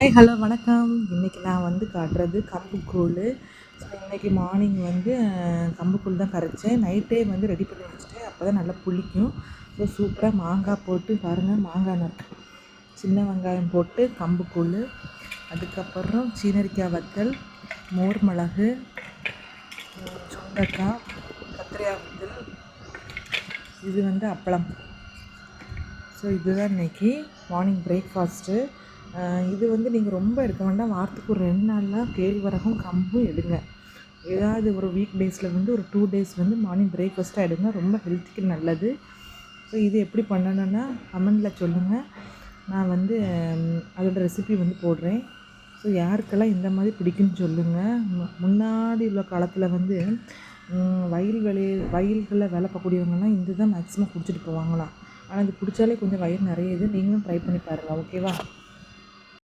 Hi hello வணக்கம். இன்றைக்கி நான் வந்து காட்டுறது கம்புக்கூழ் ஸோ இன்றைக்கி மார்னிங் வந்து கம்புக்கூழ் தான் கரைச்சேன். நைட்டே வந்து ரெடி பண்ணி வச்சுட்டேன். அப்போ தான் நல்லா புளிக்கும். ஸோ சூப்பராக மாங்காய் போட்டு பாருங்கள் மாங்காய் நறுக்கு. சின்ன வெங்காயம் போட்டு கம்புக்கூழ் அதுக்கப்புறம் சீனரிக்காய் வத்தல் மோர் மிளகு சுண்டக்காய் கத்திரிக்காய் வத்தல். இது வந்து அப்பளம். ஸோ இதுதான் இன்னைக்கு மார்னிங் பிரேக்ஃபாஸ்ட்டு இது வந்து நீங்கள் ரொம்ப எடுக்க வேண்டாம். வாரத்துக்கு ஒரு ரெண்டு நாள்லாம் கேழ்வரகும் கம்பும் எடுங்க. ஏதாவது ஒரு வீக் டேஸில் வந்து ஒரு டூ டேஸ் வந்து மார்னிங் பிரேக்ஃபாஸ்ட்டாக எடுங்க. ரொம்ப ஹெல்த்துக்கு நல்லது. ஸோ இது எப்படி பண்ணணும்னா கமெண்டில் சொல்லுங்கள் நான் வந்து அதோடய அதோட ரெசிபி வந்து போடுறேன். ஸோ யாருக்கெல்லாம் இந்த மாதிரி பிடிக்கும்னு சொல்லுங்கள் மு- முன்னாடி உள்ள காலத்தில் வந்து வயல் வெளி வயல்களில் வேலை பார்க்கக்கூடியவங்கலாம் இது தான் மேக்ஸிமம் குடிச்சிட்டு போவாங்களாம். ஆனால் இது குடித்தாலே கொஞ்சம் வயிறு நிறையுது. நீங்களும் ட்ரை பண்ணி பாருங்கள் ஓகேவா